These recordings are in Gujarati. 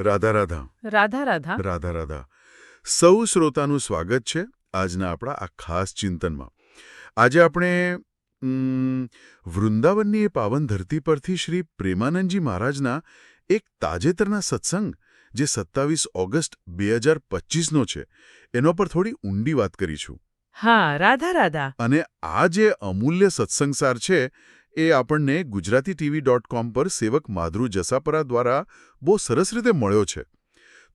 રાધા રાધા. રાધા રાધા. રાધા રાધા. સૌ શ્રોતાનું સ્વાગત છે આજના આપણા આ ખાસ ચિંતનમાં. આજે આપણે વૃંદાવનની એ પાવન ધરતી પરથી શ્રી પ્રેમાનંદજી મહારાજના એક તાજેતરના સત્સંગ જે સત્તાવીસ ઓગસ્ટ બે હજાર પચીસનો છે એનો પર થોડી ઊંડી વાત કરીશું. હા રાધા રાધા. અને આ જે અમૂલ્ય સત્સંગસાર છે એ આપણને ગુજરાતી ટીવી ડોટ કોમ પર સેવક માધુરુ જસાપરા દ્વારા બહુ સરસ રીતે મળ્યો છે.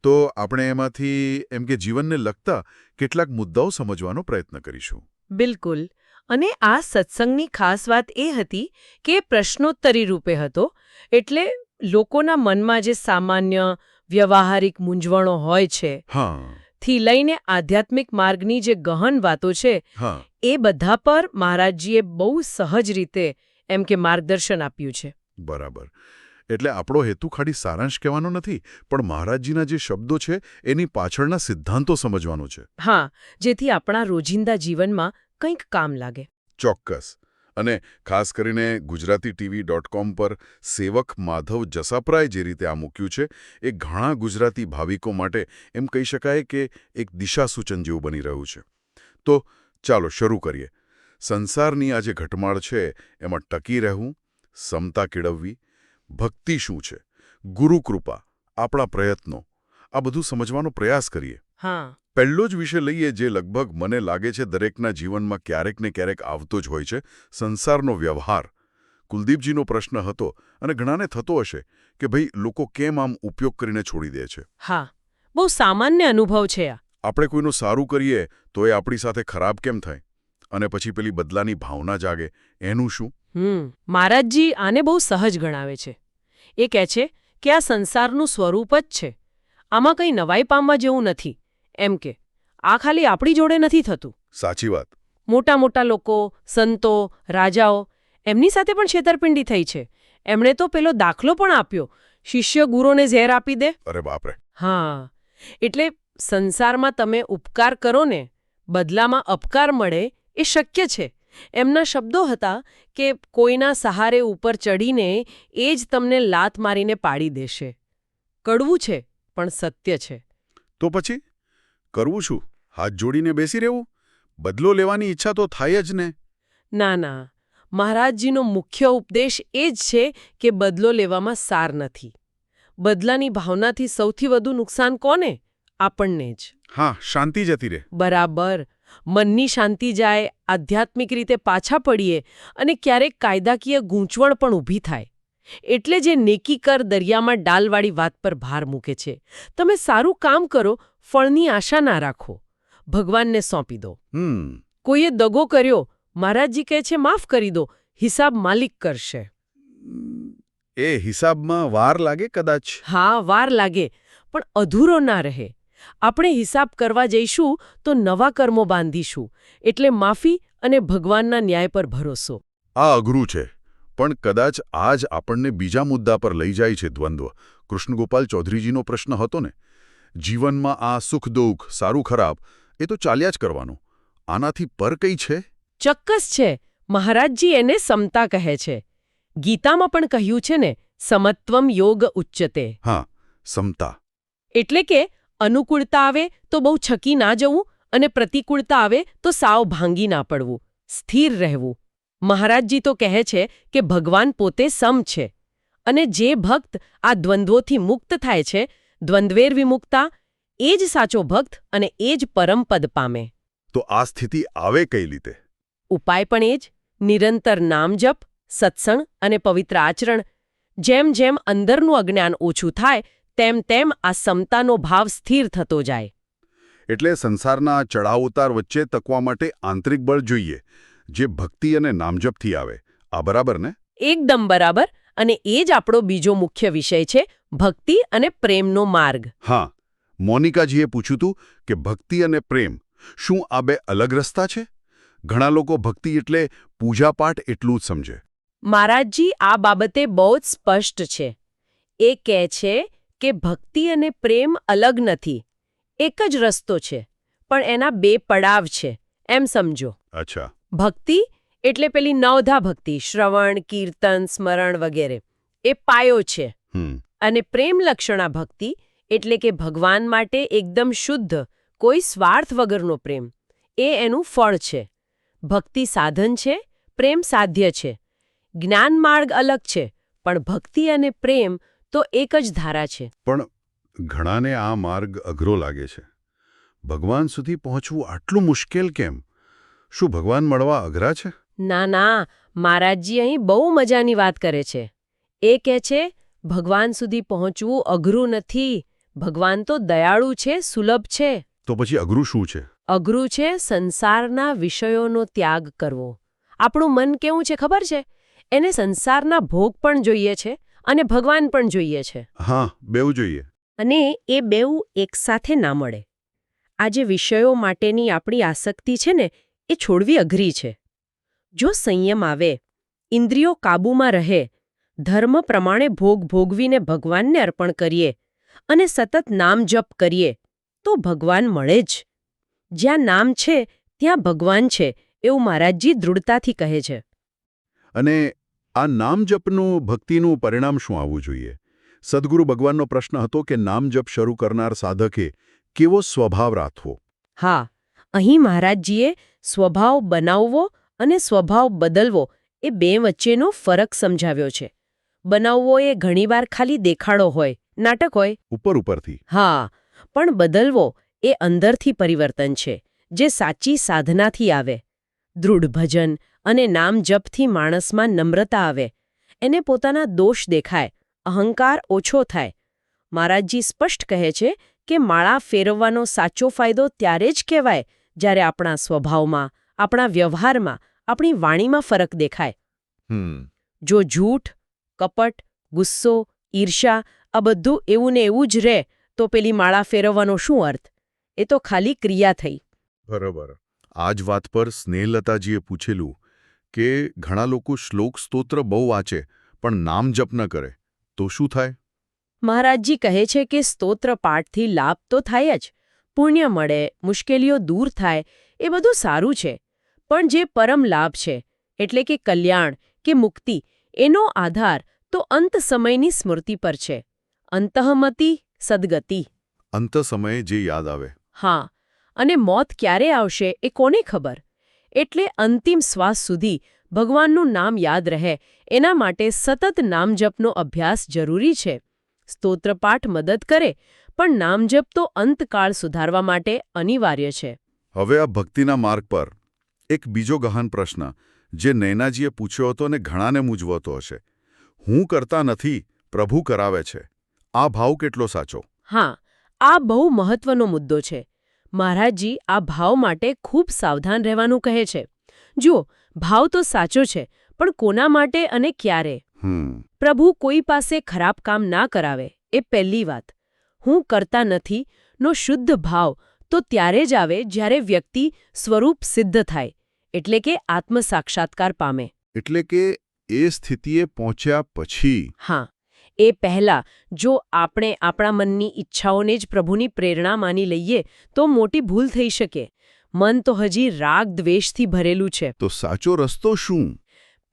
તો આપણે એમાંથી એમ કે જીવનને લગતા કેટલાક મુદ્દાઓ સમજવાનો પ્રયત્ન કરીશું. બિલકુલ. અને આ સત્સંગની ખાસ વાત એ હતી કે પ્રશ્નોત્તરી રૂપે હતો એટલે લોકોના મનમાં જે સામાન્ય વ્યવહારિક મૂંઝવણો હોય છે થી લઈને આધ્યાત્મિક માર્ગની જે ગહન વાતો છે એ બધા પર મહારાજજીએ બહુ સહજ રીતે એમ કે માર્ગદર્શન આપ્યું છે. બરાબર. એટલે આપણો હેતુ ખાલી સારાંશ કહેવાનો નથી પણ મહારાજજીના જે શબ્દો છે એની પાછળના સિદ્ધાંતો સમજવાનો છે. હા જેથી આપણા રોજિંદા જીવનમાં કંઈક કામ લાગે. ચોક્કસ. અને ખાસ કરીને ગુજરાતી ટીવી ડોટ કોમ પર સેવક માધવ જસાપરાએ જે રીતે આ મૂક્યું છે એ ઘણા ગુજરાતી ભાવિકો માટે એમ કહી શકાય કે એક દિશા સૂચન જેવું બની રહ્યું છે. તો ચાલો શરૂ કરીએ. સંસારની આ જે ઘટમાળ છે એમાં ટકી રહેવું સમતા કેળવવી ભક્તિ શું છે ગુરુકૃપા આપણા પ્રયત્નો આ બધું સમજવાનો પ્રયાસ કરીએ. હા. પહેલો જ વિષય લઈએ જે લગભગ મને લાગે છે દરેકના જીવનમાં ક્યારેક ને ક્યારેક આવતો જ હોય છે સંસારનો વ્યવહાર. કુલદીપજીનો પ્રશ્ન હતો અને ઘણાને થતો હશે કે ભાઈ લોકો કેમ આમ ઉપયોગ કરીને છોડી દે છે? હા. બહુ સામાન્ય અનુભવ છે આ. આપણે કોઈનું સારું કરીએ તો એ આપણી સાથે ખરાબ કેમ થાય? અને પછી પેલી બદલાની ભાવના જાગે. એનું શું? હમ મહારાજજી આને બહુ સહજ ગણાવે છે. એ કહે છે કે આ સંસારનું સ્વરૂપ જ છે. આમાં કંઈ નવાઈ પામવા જેવું નથી. એમ કે આ ખાલી આપણી જોડે નથી થતું. સાચી વાત. મોટા મોટા લોકો સંતો રાજાઓ એમની સાથે પણ છેતરપિંડી થઈ છે. એમણે તો પેલો દાખલો પણ આપ્યો. શિષ્ય ગુરુને ઝેર આપી દે. અરે બાપરે. હા. એટલે સંસારમાં તમે ઉપકાર કરો ને બદલામાં અપકાર મળે એ શક્ય છે. એમના શબ્દો હતા કે કોઈના સહારે ઉપર ચડીને એ જ તમને લાત મારીને પાડી દેશે. કડવું છે પણ સત્ય છે. તો પછી? કરવું શું? હાથ જોડીને બેસી રહેવું? બદલો લેવાની ઈચ્છા તો થાય જ ને. ના ના. મહારાજજીનો મુખ્ય ઉપદેશ એ જ છે કે બદલો લેવામાં સાર નથી. બદલાની ભાવનાથી સૌથી વધુ નુકસાન કોને? આપણને જ. હા શાંતિ જતી રહે. બરાબર. મનની શાંતિ જાય આધ્યાત્મિક રીતે પાછા પડીએ અને ક્યારેક કાયદાકીય ગૂંચવણ પણ ઊભી થાય. એટલે જે નેકી કર દરિયામાં ડાલવાળી વાત પર ભાર મૂકે છે. તમે સારું કામ કરો ફળની આશા ના રાખો. ભગવાનને સોંપી દો. કોઈએ દગો કર્યો મહારાજજી કહે છે માફ કરી દો હિસાબ માલિક કરશે. એ હિસાબમાં વાર લાગે કદાચ? હા વાર લાગે પણ અધૂરો ના રહે. આપણે હિસાબ કરવા જઈશું તો નવા કર્મો બાંધીશું એટલે માફી અને ભગવાનના ન્યાય પર ભરોસો. આ અઘરું છે પણ કદાચ આ જ આપણને બીજા મુદ્દા પર લઈ જાય છે દ્વંદ્વ. કૃષ્ણગોપાલ ચૌધરીજીનો પ્રશ્ન હતો ને જીવનમાં આ સુખ દુઃખ સારું ખરાબ એ તો ચાલ્યા જ કરવાનું. આનાથી પર કઈ છે? ચોક્કસ છે મહારાજજી એને સમતા કહે છે. ગીતામાં પણ કહ્યું છે ને સમત્વમ યોગ ઉચ્ચતે હા સમતા. એટલે કે અનુકૂળતા આવે તો બહુ છકી ના જવું અને પ્રતિકૂળતા આવે તો સાવ ભાંગી ના પડવું સ્થિર રહેવું. મહારાજજી તો કહે છે કે ભગવાન પોતે સમ છે અને જે ભક્ત આ દ્વંદ્વોથી મુક્ત થાય છે દ્વંદ્વેર વિમુક્તા એ જ સાચો ભક્ત અને એ જ પરમપદ પામે. તો આ સ્થિતિ આવે કઈ રીતે? ઉપાય પણ એ જ નિરંતર નામજપ સત્સંગ અને પવિત્ર આચરણ જેમ જેમ અંદરનું અજ્ઞાન ઓછું થાય તેમ તેમ આ સમતાનો ભાવ સ્થિર થતો જાય. એટલે સંસારના ચડાવ ઉતાર વચ્ચે તકવા માટે આંતરિક બળ જોઈએ જે ભક્તિ અને નામજપથી આવે. આ બરાબર ને? એકદમ બરાબર અને એ જ આપણો બીજો મુખ્ય વિષય છે ભક્તિ અને પ્રેમનો માર્ગ. હા મોનિકાજીએ પૂછ્યું હતું કે ભક્તિ અને પ્રેમ શું આ બે અલગ રસ્તા છે? ઘણા લોકો ભક્તિ એટલે પૂજાપાઠ એટલું જ સમજે. મહારાજજી આ બાબતે બહુ જ સ્પષ્ટ છે. એ કહે છે કે ભક્તિ અને પ્રેમ અલગ નથી. એક જ રસ્તો છે પણ એના બે પડાવ છે એમ સમજો. અચ્છા. ભક્તિ એટલે પેલી નવધા ભક્તિ શ્રવણ કીર્તન સ્મરણ વગેરે. એ પાયો છે. અને પ્રેમ લક્ષણા ભક્તિ એટલે કે ભગવાન માટે એકદમ શુદ્ધ કોઈ સ્વાર્થ વગરનો પ્રેમ. એ એનું ફળ છે. ભક્તિ સાધન છે પ્રેમ સાધ્ય છે. જ્ઞાન માર્ગ અલગ છે પણ ભક્તિ અને પ્રેમ તો એક જ ધારા છે. પણ ઘણાને આ માર્ગ અઘરો લાગે છે. ભગવાન સુધી પહોંચવું આટલું મુશ્કેલ કેમ? શું ભગવાન મળવા અઘરા છે? ના ના મહારાજજી અહીં બહુ મજાની વાત કરે છે. એ કહે છે ભગવાન સુધી પહોંચવું અઘરું નથી. ભગવાન તો દયાળુ છે સુલભ છે. તો પછી અઘરું શું છે? અઘરું છે સંસારના વિષયોનો ત્યાગ કરવો. આપણું મન કેવું છે ખબર છે? એને સંસારના ભોગ પણ જોઈએ છે. અને ભગવાન પણ જોઈએ છે. હા બેવું જોઈએ. અને એ બેઉ એકસાથે ના મળે. આ જે વિષયો માટેની આપણી આસક્તિ છે ને એ છોડવી અઘરી છે. જો સંયમ આવે ઇન્દ્રિયો કાબૂમાં રહે ધર્મ પ્રમાણે ભોગ ભોગવીને ભગવાનને અર્પણ કરીએ અને સતત નામ જપ કરીએ તો ભગવાન મળે જ. જ્યાં નામ છે ત્યાં ભગવાન છે એવું મહારાજજી દૃઢતાથી કહે છે. અને આ નામ જપનું ભક્તિનું પરિણામ શું આવવું જોઈએ? સદગુરુ ભગવાનનો પ્રશ્ન હતો કે નામ જપ શરૂ કરનાર સાધકે કેવો સ્વભાવ રાખવો? હા અહીં મહારાજજીએ સ્વભાવ બનાવવો અને સ્વભાવ બદલવો એ બે વચ્ચેનો ફરક સમજાવ્યો છે. બનાવવો એ ઘણીવાર ખાલી દેખાડો હોય નાટક હોય. ઉપર ઉપરથી. હા પણ બદલવો એ અંદરથી પરિવર્તન છે જે સાચી સાધનાથી આવે. દૃઢ ભજન અને નામ જપથી માણસમાં નમ્રતા આવે. એને પોતાના દોષ દેખાય. અહંકાર ઓછો થાય. મહારાજજી સ્પષ્ટ કહે છે કે માળા ફેરવવાનો સાચો ફાયદો ત્યારે જ કહેવાય જ્યારે આપણા સ્વભાવમાં આપણા વ્યવહારમાં આપણી વાણીમાં ફરક દેખાય. જો જૂઠ કપટ ગુસ્સો ઈર્ષા આ બધું એવું ને એવું જ રહે તો પેલી માળા ફેરવવાનો શું અર્થ? એ તો ખાલી ક્રિયા થઈ. બરોબર. આ જ વાત પર સ્નેહલતાજીએ પૂછેલું કે ઘણા લોકો શ્લોક સ્તોત્ર બહુ વાંચે પણ નામ જપ ન કરે. તો શું થાય? મહારાજજી કહે છે કે સ્તોત્ર પાઠથી લાભ તો થાય જ. પુણ્ય મળે મુશ્કેલીઓ દૂર થાય એ બધું સારું છે. પણ જે પરમ લાભ છે એટલે કે કલ્યાણ કે મુક્તિ એનો આધાર તો અંત સમયની સ્મૃતિ પર છે. અંતઃમતિ સદગતિ. અંત સમયે જે યાદ આવે. હા અને મોત ક્યારે આવશે એ કોને ખબર? એટલે અંતિમ શ્વાસ સુધી ભગવાનનું નામ યાદ રહે. એના માટે સતત નામજપનો અભ્યાસ જરૂરી છે. સ્તોત્રપાઠ મદદ કરે પણ નામજપ તો અંતકાળ સુધારવા માટે અનિવાર્ય છે. હવે આ ભક્તિના માર્ગ પર એક બીજો ગહન પ્રશ્ન જે નૈનાજીએ પૂછ્યો હતો અને ઘણાને મૂંઝવતો હશે. હું કરતા નથી પ્રભુ કરાવે છે. આ ભાવ કેટલો સાચો? હા આ બહુ મહત્વનો મુદ્દો છે. મહારાજજી આ ભાવ માટે ખૂબ સાવધાન રહેવાનું કહે છે. જુઓ ભાવ તો સાચો છે પણ કોના માટે અને ક્યારે? પ્રભુ કોઈ પાસે ખરાબ કામ ના કરાવે એ પહેલી વાત. હું કરતા નથી નો શુદ્ધ ભાવ તો ત્યારે જ આવે જ્યારે વ્યક્તિ સ્વરૂપ સિદ્ધ થાય એટલે કે આત્મ સાક્ષાત્કાર પામે. એટલે કે એ સ્થિતિએ પહોંચ્યા પછી. હા. એ પહેલા જો આપણે આપણા મનની ઈચ્છાઓને જ પ્રભુની પ્રેરણા માની લઈએ તો મોટી ભૂલ થઈ શકે. મન તો હજી રાગ દ્વેષથી ભરેલું છે. તો સાચો રસ્તો શું?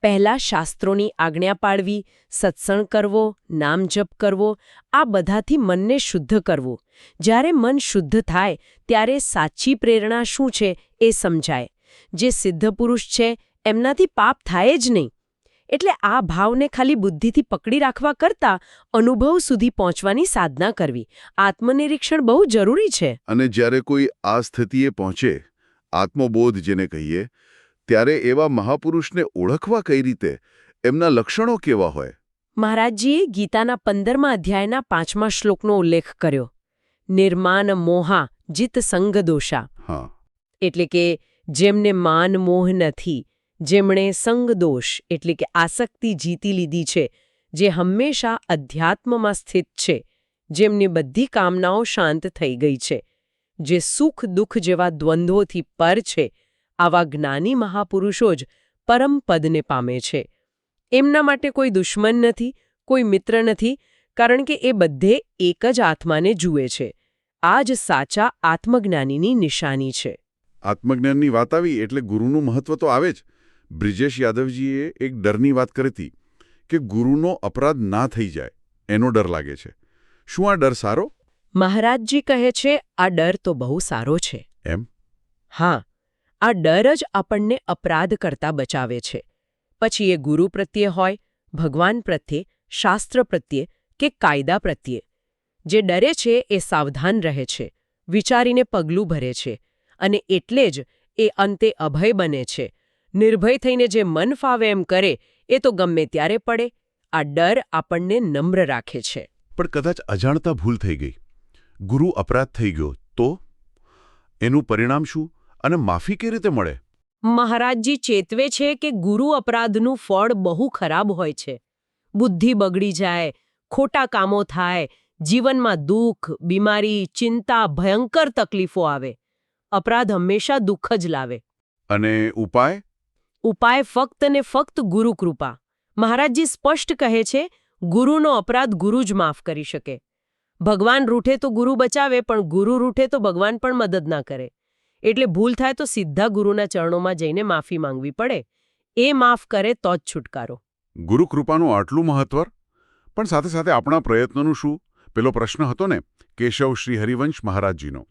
પહેલા શાસ્ત્રોની આજ્ઞા પાડવી સત્સંગ કરવો નામ જપ કરવો આ બધાથી મનને શુદ્ધ કરવું. જ્યારે મન શુદ્ધ થાય ત્યારે સાચી પ્રેરણા શું છે એ સમજાય. જે સિદ્ધ પુરુષ છે એમનાથી પાપ થાય જ નહીં. એટલે આ ભાવને ખાલી બુદ્ધિથી પકડી રાખવા કરતાં અનુભવ સુધી પહોંચવાની સાધના કરવી. આત્મનિરીક્ષણ બહુ જરૂરી છે. અને જ્યારે કોઈ આ સ્થિતિએ પહોંચે આત્મબોધ જેને કહીએ ત્યારે એવા મહાપુરુષને ઓળખવા કઈ રીતે? એમના લક્ષણો કેવા હોય? મહારાજજીએ ગીતાના પંદરમા અધ્યાયના પાંચમા શ્લોકનો ઉલ્લેખ કર્યો. નિર્માન મોહા જીત સંગદોષા એટલે કે જેમને માન મોહ નથી જેમણે સંગદોષ, એટલે કે આસક્તિ જીતી લીધી છે, જે હંમેશા અધ્યાત્મમાં સ્થિત છે, જેમની બધી કામનાઓ શાંત થઈ ગઈ છે, જે સુખ દુઃખ જેવા દ્વંદ્વોથી પર છે, આવા જ્ઞાની મહાપુરુષો જ પરમ પદને પામે છે. એમના માટે કોઈ દુશ્મન નથી, કોઈ મિત્ર નથી, કારણ કે એ બધે એક જ આત્માને જુએ છે. આ જ સાચા આત્મજ્ઞાનીની નિશાની છે. આત્મજ્ઞાનની વાત આવી, એટલે ગુરુનું મહત્વ તો આવે જ. બ્રિજેશ યાદવજીએ એક ડરની વાત કરી હતી કે ગુરુનો અપરાધ ના થઈ જાય એનો ડર લાગે છે. શું આ ડર સારો? મહારાજજી કહે છે આ ડર તો બહુ સારો છે. એમ? હા આ ડર જ આપણને અપરાધ કરતા બચાવે છે. પછી એ ગુરુ પ્રત્યે હોય ભગવાન પ્રત્યે શાસ્ત્ર પ્રત્યે કે કાયદા પ્રત્યે. જે ડરે છે એ સાવધાન રહે છે વિચારીને પગલું ભરે છે અને એટલે જ એ અંતે અભય બને છે. નિર્ભય થઈને જે મન ફાવે એમ કરે એ તો ગમે ત્યારે પડે. આ ડર આપણને નમ્ર રાખે છે. પણ કદાચ અજાણતા ભૂલ થઈ ગઈ. ગુરુ અપરાધ થઈ ગયો તો? એનું પરિણામ શું? અને માફી કેવી રીતે મળે? મહારાજજી ચેતવે છે કે ગુરુ અપરાધનું ફળ બહુ ખરાબ હોય છે. બુદ્ધિ બગડી જાય ખોટા કામો થાય જીવનમાં દુઃખ બીમારી ચિંતા ભયંકર તકલીફો આવે. અપરાધ હંમેશા દુઃખ જ લાવે. અને ઉપાય? ઉપાય ફક્ત ને ફક્ત ગુરુ કૃપા. મહારાજજી સ્પષ્ટ કહે છે, ગુરુનો અપરાધ ગુરુ જ માફ કરી શકે. ભગવાન રૂઠે તો ગુરુ બચાવે, પણ ગુરુ રૂઠે તો ભગવાન પણ મદદ ના કરે. એટલે ભૂલ થાય તો સીધા ગુરુના ચરણોમાં જઈને માફી માંગવી પડે. એ માફ કરે તો જ છુટકારો. ગુરુ કૃપાનું આટલું મહત્વ? પણ સાથે સાથે આપણા પ્રયત્નોનું શું? પેલો પ્રશ્ન હતો ને, કેશવ શ્રી હરિવંશ મહારાજજીનો.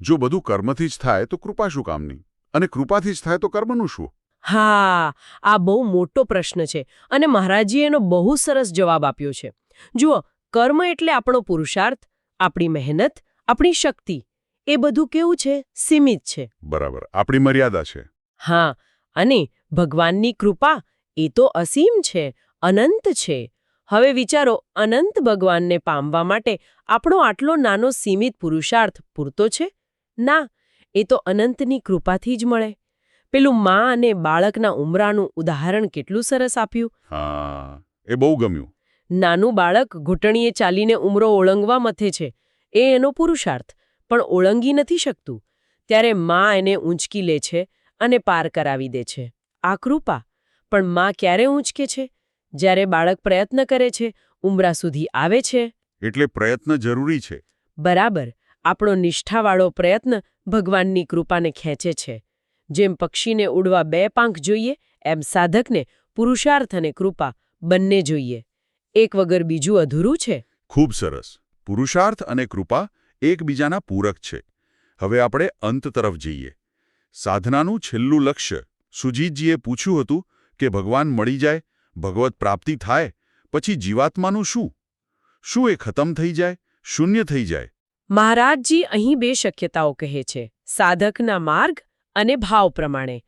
જો બધું કર્મથી જ થાય તો કૃપા શું કામની? અને કૃપાથી જ થાય તો કર્મનું શું? હા આ બહુ મોટો પ્રશ્ન છે અને મહારાજીએ એનો બહુ સરસ જવાબ આપ્યો છે. જુઓ કર્મ એટલે આપણો પુરુષાર્થ આપણી મહેનત આપણી શક્તિ. એ બધું કેવું છે? સીમિત છે. બરાબર આપણી મર્યાદા છે. હા અને ભગવાનની કૃપા એ તો અસીમ છે અનંત છે. હવે વિચારો અનંત ભગવાનને પામવા માટે આપણો આટલો નાનો સીમિત પુરુષાર્થ પૂરતો છે? ના એ તો અનંતની કૃપાથી જ મળે. પેલું મા અને બાળકના ઉમરાનું ઉદાહરણ કેટલું સરસ આપ્યું? હા એ બહુ ગમ્યું. નાનું બાળક ઘૂંટણીએ ચાલીને ઉમરો ઓળંગવા મથે છે. એ એનો પુરુષાર્થ પણ ઓળંગી નથી શકતું. ત્યારે મા એને ઊંચકી લે છે અને પાર કરાવી દે છે. આ કૃપા પણ મા ક્યારે ઊંચકે છે? જ્યારે બાળક પ્રયત્ન કરે છે ઉમરા સુધી આવે છે? એટલે પ્રયત્ન જરૂરી છે. બરાબર આપણો નિષ્ઠાવાળો પ્રયત્ન ભગવાનની કૃપાને ખેંચે છે. જેમ પક્ષીને ઉડવા બે પાંખ જોઈએ એમ સાધકને પુરુષાર્થ અને કૃપા બંને જોઈએ. એક વગર બીજું અધૂરું છે? ખૂબ સરસ. પુરુષાર્થ અને કૃપા એકબીજાના પૂરક છે. હવે આપણે અંત તરફ જઈએ. સાધનાનું છેલ્લું લક્ષ્ય સુજીતજીએ પૂછ્યું હતું કે ભગવાન મળી જાય ભગવત પ્રાપ્તિ થાય પછી જીવાત્માનું શું? શું એ ખતમ થઈ જાય શૂન્ય થઈ જાય? મહારાજજી અહીં બે શક્યતાઓ કહે છે. સાધકના માર્ગ અને ભાવ પ્રમાણે.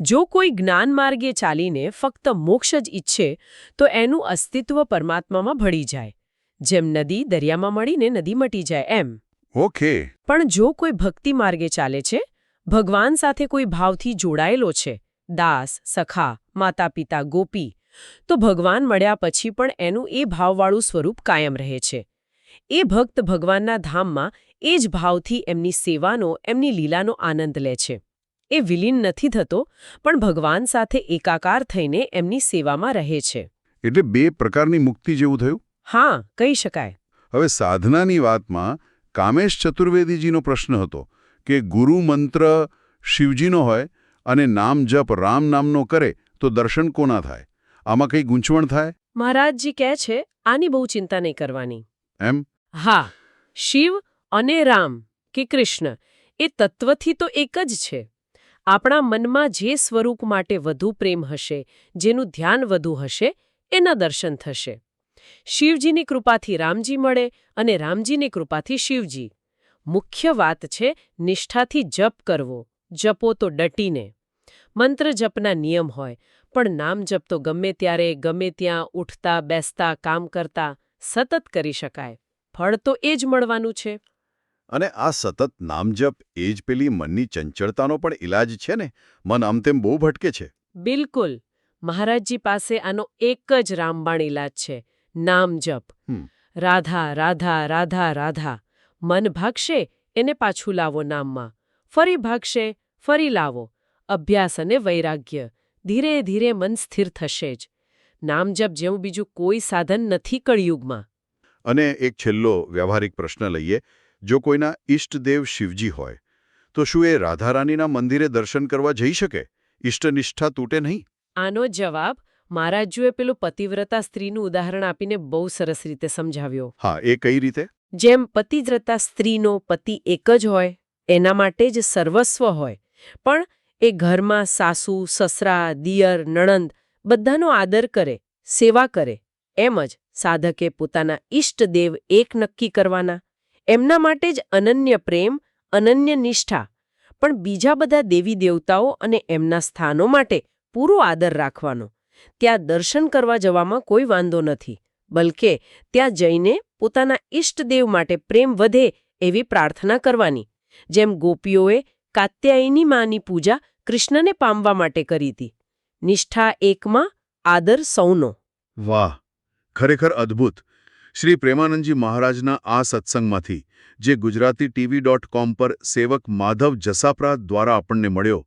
જો કોઈ જ્ઞાન માર્ગે ચાલીને ફક્ત મોક્ષ જ ઈચ્છે તો એનું અસ્તિત્વ પરમાત્મામાં ભળી જાય. જેમ નદી દરિયામાં મળીને નદી મટી જાય એમ. ઓકે. પણ જો કોઈ ભક્તિ માર્ગે ચાલે છે ભગવાન સાથે કોઈ ભાવથી જોડાયેલો છે દાસ સખા માતા પિતા ગોપી તો ભગવાન મળ્યા પછી પણ એનું એ ભાવવાળું સ્વરૂપ કાયમ રહે છે. એ ભક્ત ભગવાનના ધામમાં એ જ ભાવથી એમની સેવાનો એમની લીલાનો આનંદ લે છે. એ વિલીન નથી થતો પણ ભગવાન સાથે એકાકાર થઈને એમની સેવામાં રહે છે. એટલે બે પ્રકારની મુક્તિ જેવું થયું? હા કહી શકાય. હવે સાધનાની વાતમાં કામેશ ચતુર્વેદીજીનો પ્રશ્ન હતો કે ગુરુ મંત્ર શિવજીનો હોય અને નામ જપ રામ નામનો કરે તો દર્શન કોના થાય? આમાં કંઈ ગૂંચવણ થાય? મહારાજજી કહે છે આની બહુ ચિંતા નહીં કરવાની. એમ? હા શિવ અને રામ કે કૃષ્ણ એ તત્વથી તો એક જ છે. આપણા મનમાં જે સ્વરૂપ માટે વધુ પ્રેમ હશે, જેનું ધ્યાન વધુ હશે, એના દર્શન થશે. શિવજીની કૃપાથી રામજી મળે અને રામજીની કૃપાથી શિવજી. મુખ્ય વાત છે, નિષ્ઠાથી જપ કરવો. જપો તો ડટીને. મંત્ર જપના નિયમ હોય, પણ નામ જપ તો ગમે ત્યારે, ગમે ત્યાં ઉઠતા, બેસતા, કામ કરતા, સતત કરી શકાય. ફળ તો એ જ મળવાનું છે. અને આ સતત નામજપ એ જ પેલી મનની ચંચળતાનો પણ ઇલાજ છે ને? મન આમતેમ બહુ ભટકે છે. બિલકુલ. મહારાજજી પાસે આનો એક જ રામબાણ ઇલાજ છે. નામજપ. રાધા રાધા રાધા રાધા. મન ભાગશે એને પાછું લાવો નામમાં. ફરી ભાગશે ફરી લાવો. અભ્યાસ અને વૈરાગ્ય. ધીરે ધીરે મન સ્થિર થશે જ. નામજપ જેવું બીજું કોઈ સાધન નથી કળિયુગમાં. અને એક છેલ્લો વ્યવહારિક પ્રશ્ન લઈએ. જો કોઈના ઈષ્ટદેવ શિવજી હોય તો શું એ રાધારાણીના મંદિરે દર્શન કરવા જઈ શકે? ઈષ્ટનિષ્ઠા તૂટે નહીં? આનો જવાબ મહારાજુએ પેલું પતિવ્રતા સ્ત્રીનું ઉદાહરણ આપીને બહુ સરસ રીતે સમજાવ્યો. હા એ કઈ રીતે? જેમ પતિવ્રતા સ્ત્રીનો પતિ એક જ હોય એના માટે જ સર્વસ્વ હોય પણ એ ઘરમાં સાસુ સસરા દિયર નણંદ બધાનો આદર કરે સેવા કરે એમ જ સાધકે પોતાના ઈષ્ટદેવ એક નક્કી કરવાના. એમના માટે જ અનન્ય પ્રેમ, અનન્ય નિષ્ઠા, પણ બીજા બધા દેવી દેવતાઓ અને એમના સ્થાનો માટે પૂરો આદર રાખવાનો. ત્યાં દર્શન કરવા જવામાં કોઈ વાંધો નથી, બલકે ત્યાં જઈને પોતાના ઇષ્ટદેવ માટે પ્રેમ વધે એવી પ્રાર્થના કરવાની, જેમ ગોપીઓએ કાત્યાયની માની પૂજા કૃષ્ણને પામવા માટે કરી હતી. નિષ્ઠા એકમાં, આદર સૌનો. વાહ, ખરેખર અદ્ભુત. શ્રી પ્રેમાનંદજી મહારાજના આ સત્સંગમાંથી, જે ગુજરાતી ટીવી ડોટ કોમ પર સેવક માધવ જસાપરા દ્વારા આપણને મળ્યો,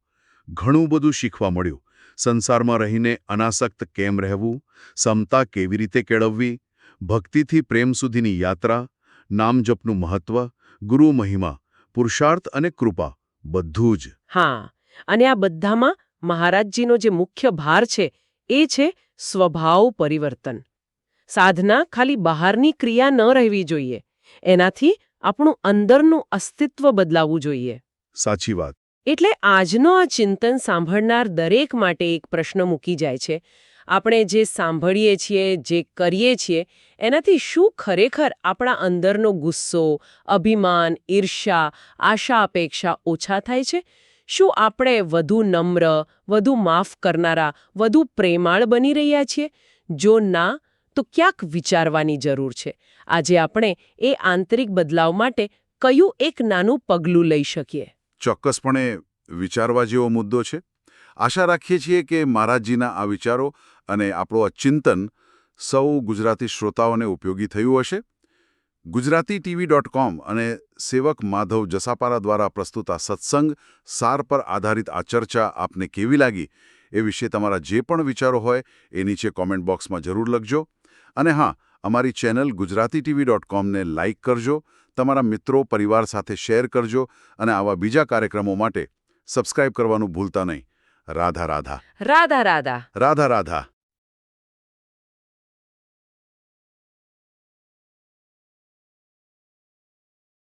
ઘણું બધું શીખવા મળ્યું. સંસારમાં રહીને અનાસક્ત કેમ રહેવું, સમતા કેવી રીતે કેળવવી, ભક્તિથી પ્રેમ સુધીની યાત્રા, નામજપનું મહત્વ, ગુરુ મહિમા, પુરુષાર્થ અને કૃપા, બધું જ. હા, અને આ બધામાં મહારાજજીનો જે મુખ્ય ભાર છે, એ છે સ્વભાવ પરિવર્તન. સાધના ખાલી બહારની ક્રિયા ન રહેવી જોઈએ. એનાથી આપણું અંદરનું અસ્તિત્વ બદલાવવું જોઈએ. સાચી વાત. એટલે આજનો આ ચિંતન સાંભળનાર દરેક માટે એક પ્રશ્ન મૂકી જાય છે. આપણે જે સાંભળીએ છીએ જે કરીએ છીએ એનાથી શું ખરેખર આપણા અંદરનો ગુસ્સો અભિમાન ઈર્ષા આશા અપેક્ષા ઓછા થાય છે? શું આપણે વધુ નમ્ર વધુ માફ કરનારા વધુ પ્રેમાળ બની રહ્યા છીએ? જો ના તો ક્યાંક વિચારવાની જરૂર છે. આજે આપણે એ આંતરિક બદલાવ માટે કયું એક નાનું પગલું લઈ શકીએ? ચોક્કસપણે વિચારવા જેવો મુદ્દો છે. આશા રાખીએ છીએ કે મહારાજજીના આ વિચારો અને આપણો આ ચિંતન સૌ ગુજરાતી શ્રોતાઓને ઉપયોગી થયું હશે. ગુજરાતી ટીવી ડોટ કોમ અને સેવક માધવ જસાપારા દ્વારા પ્રસ્તુત આ સત્સંગ સાર પર આધારિત આ ચર્ચા આપને કેવી લાગી? એ વિશે તમારા જે પણ વિચારો હોય, એ નીચે કોમેન્ટ બોક્સમાં જરૂર લખજો. અને હા અમારી ચેનલ ગુજરાતી ટીવી ડોટ કોમને લાઇક કરજો તમારા મિત્રો પરિવાર સાથે શેર કરજો અને આવા બીજા કાર્યક્રમો માટે સબસ્ક્રાઇબ કરવાનું ભૂલતા નહીં. રાધા રાધા. રાધા રાધા. રાધા રાધા.